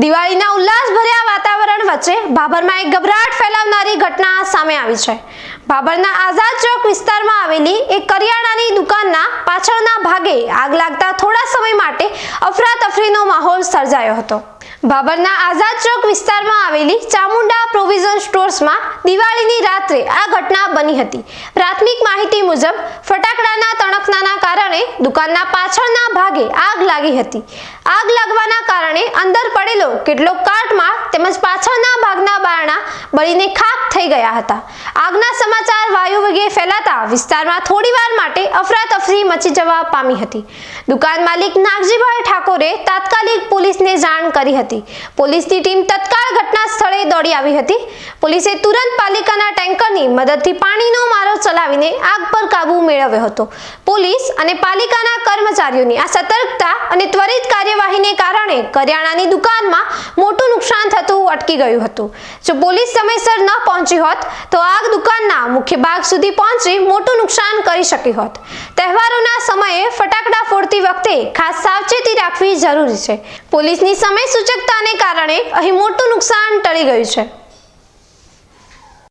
દિવાળીના ઉલ્લાસભર્યા વાતાવરણ વચ્ચે ભાભરમાં એક ગભરાટ ફેલાવનારી ઘટના સામે આવી છે. ભાભરના આઝાદ ચોક વિસ્તારમાં આવેલી એક કરિયાણાની દુકાનના પાછળના ભાગે આગ લાગતા થોડા સમય માટે અફરાતફરીનો માહોલ સર્જાયો હતો. ભાભરના આઝાદ ચોક વિસ્તારમાં આવેલી ચામુંડા પ્રોવિઝન સ્ટોર્સમાં દિવાળીની રાત્રે આ ઘટના બની હતી. પ્રાથમિક માહિતી મુજબ, ફટાકડાના તણખનાના કારણે દુકાનના પાછળના ભાગે આગ લાગી હતી. આગ લાગવાના કારણે અંદર પડેલો કેટલોક કાર્ટમાં તેમજ પાછળના ભાગના બારણા બળીને ખાક થઈ ગયા હતા. આગના સમાચાર વાયુ વેગે ફેલાતા વિસ્તારમાં થોડીવાર માટે અફરાતફરી મચી જવા પામી હતી. દુકાન માલિક નાગજીભાઈ ઠાકોરે તાત્કાલિક પોલીસને જાણ કરી હતી. પોલીસની ટીમ તત્કાળ ઘટના સ્થળે દોડી આવી હતી. પોલીસે તુરંત પાલિકાના ટેન્કરની મદદથી પાણીનો ચલાવીને આગ પર કાબુ મેળવ્યો હતો. પોલીસ અને પાલિકાના કર્મચારીઓની આ સતર્કતા અને ત્વરિત કાર્યવાહીને કારણે કરિયાણાની દુકાનમાં મોટું નુકસાન થતું અટકી ગયું હતું. જો પોલીસ સમયસર ન પહોંચી હોત, તો આગ દુકાનના મુખ્ય ભાગ સુધી પહોંચી મોટું નુકસાન કરી શકી હોત. તહેવારોના સમયે ફટાકડા ફોડતી વખતે ખાસ સાવચેતી રાખવી જરૂરી છે. પોલીસની સમય સૂચકતાને કારણે અહીં મોટું નુકસાન ટળી ગયું છે.